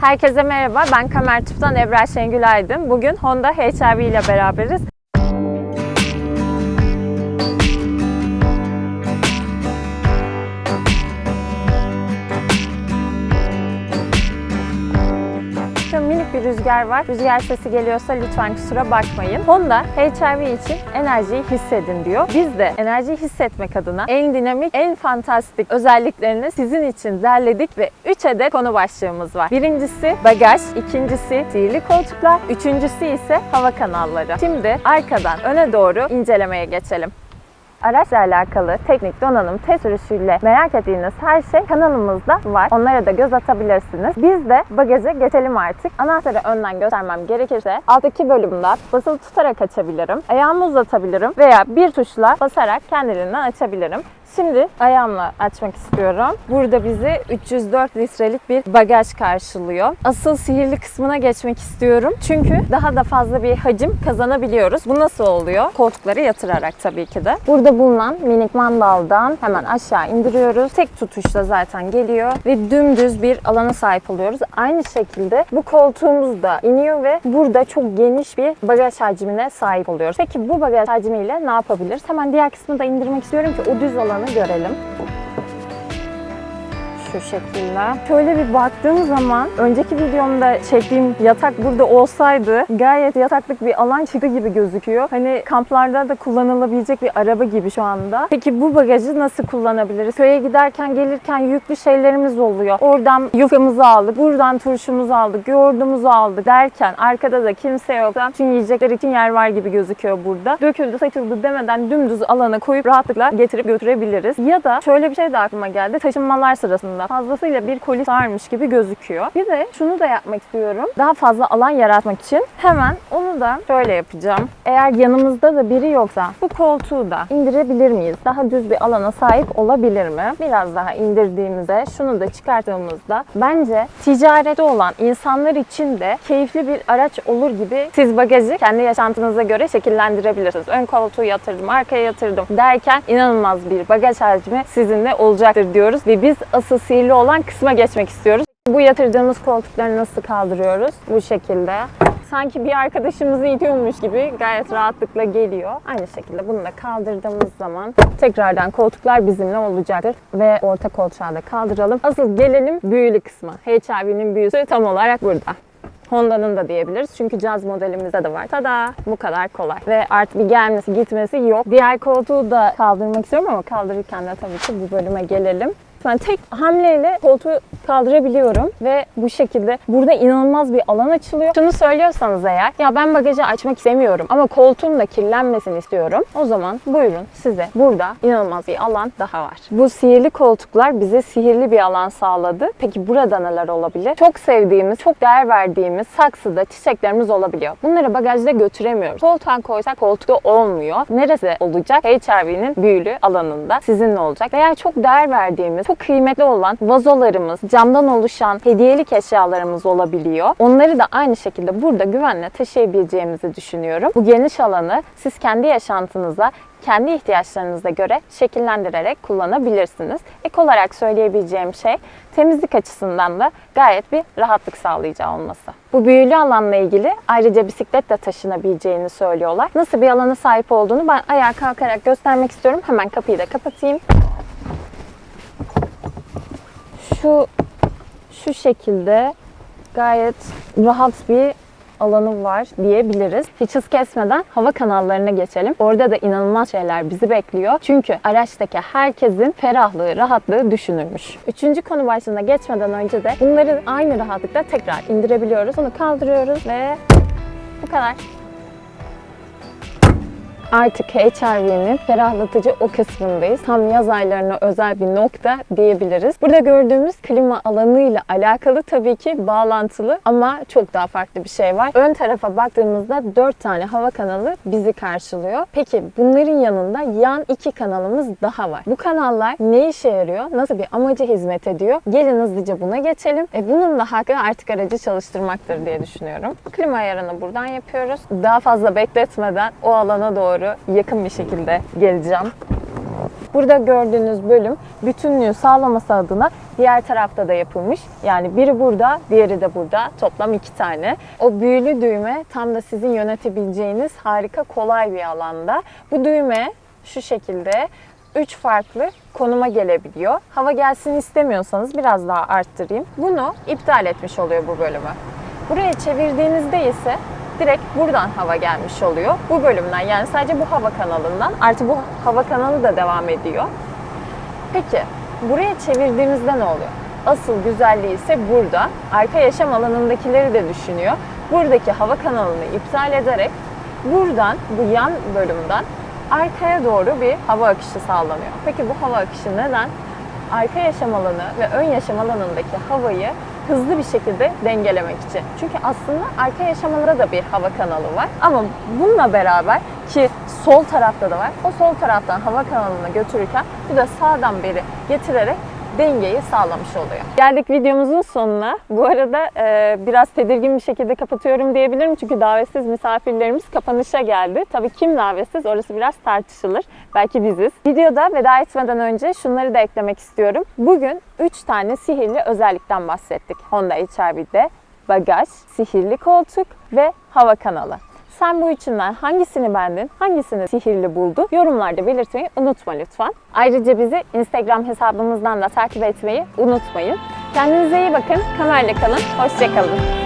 Herkese merhaba, ben Kamer Tüp'ten Ebrar Şengül Aydın. Bugün Honda HR-V ile beraberiz. Bir rüzgar var. Rüzgar sesi geliyorsa lütfen kusura bakmayın. Honda HR-V için enerjiyi hissedin diyor. Biz de enerjiyi hissetmek adına en dinamik, en fantastik özelliklerini sizin için derledik ve 3 adet konu başlığımız var. Birincisi bagaj, ikincisi sihirli koltuklar, üçüncüsü ise hava kanalları. Şimdi arkadan öne doğru incelemeye geçelim. Araçla alakalı teknik donanım, test sürüşüyle merak ettiğiniz her şey kanalımızda var. Onlara da göz atabilirsiniz. Biz de bagaja geçelim artık. Anahtarı önden göstermem gerekirse alttaki bölümden basılı tutarak açabilirim. Ayağımı uzatabilirim veya bir tuşla basarak kendiliğinden açabilirim. Şimdi ayağımla açmak istiyorum. Burada bizi 304 litrelik bir bagaj karşılıyor. Asıl sihirli kısmına geçmek istiyorum. Çünkü daha da fazla bir hacim kazanabiliyoruz. Bu nasıl oluyor? Koltukları yatırarak tabii ki de. Burada bulunan minik mandaldan hemen aşağı indiriyoruz. Tek tutuşla zaten geliyor ve dümdüz bir alana sahip oluyoruz. Aynı şekilde bu koltuğumuz da iniyor ve burada çok geniş bir bagaj hacmine sahip oluyoruz. Peki bu bagaj hacmiyle ne yapabiliriz? Hemen diğer kısmı da indirmek istiyorum ki o düz alanı görelim şu şekilde. Şöyle bir baktığım zaman önceki videomda çektiğim yatak burada olsaydı gayet yataklık bir alan çıktı gibi gözüküyor. Hani kamplarda da kullanılabilecek bir araba gibi şu anda. Peki bu bagajı nasıl kullanabiliriz? Köye giderken gelirken yüklü şeylerimiz oluyor. Oradan yufkamızı aldık, buradan turşumuzu aldık, yoğurdumuzu aldık derken arkada da kimse yok. Tüm yiyecekler için yer var gibi gözüküyor burada. Döküldü, saçıldı demeden dümdüz alana koyup rahatlıkla getirip götürebiliriz. Ya da şöyle bir şey de aklıma geldi. Taşınmalar sırasında fazlasıyla bir koli sarmış gibi gözüküyor. Bir de şunu da yapmak istiyorum. Daha fazla alan yaratmak için hemen onu da şöyle yapacağım. Eğer yanımızda da biri yoksa bu koltuğu da indirebilir miyiz? Daha düz bir alana sahip olabilir mi? Biraz daha indirdiğimizde şunu da çıkarttığımızda bence ticarette olan insanlar için de keyifli bir araç olur gibi siz bagajı kendi yaşantınıza göre şekillendirebilirsiniz. Ön koltuğu yatırdım, arkaya yatırdım derken inanılmaz bir bagaj hacmi sizinle olacaktır diyoruz ve biz asıl sihirli olan kısma geçmek istiyoruz. Bu yatırdığımız koltukları nasıl kaldırıyoruz? Bu şekilde. Sanki bir arkadaşımızı itiyormuş gibi gayet rahatlıkla geliyor. Aynı şekilde bunu da kaldırdığımız zaman tekrardan koltuklar bizimle olacaktır. Ve orta koltuğa da kaldıralım. Asıl gelelim büyülü kısma. HRV'nin büyüsü tam olarak burada. Honda'nın da diyebiliriz. Çünkü caz modelimizde de var. Tada! Bu kadar kolay. Ve artık bir gelmesi gitmesi yok. Diğer koltuğu da kaldırmak istiyorum ama kaldırırken de tabii ki bu bölüme gelelim. Ben tek hamleyle koltuğu kaldırabiliyorum ve bu şekilde burada inanılmaz bir alan açılıyor. Şunu söylüyorsanız eğer ya ben bagajı açmak istemiyorum ama koltuğum da kirlenmesini istiyorum. O zaman buyurun size burada inanılmaz bir alan daha var. Bu sihirli koltuklar bize sihirli bir alan sağladı. Peki burada neler olabilir? Çok sevdiğimiz, çok değer verdiğimiz saksıda çiçeklerimiz olabiliyor. Bunları bagajda götüremiyoruz. Koltuğa koysak koltukta olmuyor. Neresi olacak? HRV'nin büyülü alanında sizinle olacak. Veya çok değer verdiğimiz, çok kıymetli olan vazolarımız, camdan oluşan hediyelik eşyalarımız olabiliyor. Onları da aynı şekilde burada güvenle taşıyabileceğimizi düşünüyorum. Bu geniş alanı siz kendi yaşantınıza kendi ihtiyaçlarınıza göre şekillendirerek kullanabilirsiniz. Ek olarak söyleyebileceğim şey temizlik açısından da gayet bir rahatlık sağlayacağı olması. Bu büyülü alanla ilgili ayrıca bisikletle taşınabileceğini söylüyorlar. Nasıl bir alana sahip olduğunu ben ayağa kalkarak göstermek istiyorum. Hemen kapıyı da kapatayım. Şu şu şekilde gayet rahat bir alanı var diyebiliriz. Hiç hız kesmeden hava kanallarına geçelim. Orada da inanılmaz şeyler bizi bekliyor. Çünkü araçtaki herkesin ferahlığı, rahatlığı düşünülmüş. Üçüncü konu başlığına geçmeden önce de bunları aynı rahatlıkla tekrar indirebiliyoruz. Onu kaldırıyoruz ve bu kadar. Artık HRV'nin ferahlatıcı o kısmındayız. Tam yaz aylarına özel bir nokta diyebiliriz. Burada gördüğümüz klima alanıyla alakalı tabii ki bağlantılı ama çok daha farklı bir şey var. Ön tarafa baktığımızda 4 tane hava kanalı bizi karşılıyor. Peki bunların yanında yan iki kanalımız daha var. Bu kanallar ne işe yarıyor? Nasıl bir amaca hizmet ediyor? Gelin hızlıca buna geçelim. E bunun da hakkı artık aracı çalıştırmaktır diye düşünüyorum. Klima ayarını buradan yapıyoruz. Daha fazla bekletmeden o alana doğru yakın bir şekilde geleceğim. Burada gördüğünüz bölüm bütünlüğü sağlaması adına Diğer tarafta da yapılmış. Yani biri burada, diğeri de burada. Toplam iki tane. O büyülü düğme tam da sizin yönetebileceğiniz harika kolay bir alanda. Bu düğme şu şekilde üç farklı konuma gelebiliyor. Hava gelsin istemiyorsanız biraz daha arttırayım. Bunu iptal etmiş oluyor bu bölümü. Buraya çevirdiğinizde ise direkt buradan hava gelmiş oluyor. Bu bölümden yani sadece bu hava kanalından. Artı bu hava kanalı da devam ediyor. Peki buraya çevirdiğimizde ne oluyor? Asıl güzelliği ise burada. Arka yaşam alanındakileri de düşünüyor. Buradaki hava kanalını iptal ederek buradan bu yan bölümden arkaya doğru bir hava akışı sağlanıyor. Peki bu hava akışı neden? Arka yaşam alanı ve ön yaşam alanındaki havayı hızlı bir şekilde dengelemek için. Çünkü aslında arka yaşamalara da bir hava kanalı var. Ama bununla beraber ki sol tarafta da var. O sol taraftan hava kanalına götürürken bu da sağdan beri getirerek dengeyi sağlamış oluyor. Geldik videomuzun sonuna. Bu arada e, biraz tedirgin bir şekilde kapatıyorum diyebilirim. Çünkü davetsiz misafirlerimiz kapanışa geldi. Tabii kim davetsiz orası biraz tartışılır. Belki biziz. Videoda veda etmeden önce şunları da eklemek istiyorum. Bugün 3 tane sihirli özellikten bahsettik. Honda HR-V'de bagaj, sihirli koltuk ve hava kanalı. Sen bu üçünden hangisini beğendin, hangisini sihirli buldun? Yorumlarda belirtmeyi unutma lütfen. Ayrıca bizi Instagram hesabımızdan da takip etmeyi unutmayın. Kendinize iyi bakın, kamerayla kalın, hoşçakalın.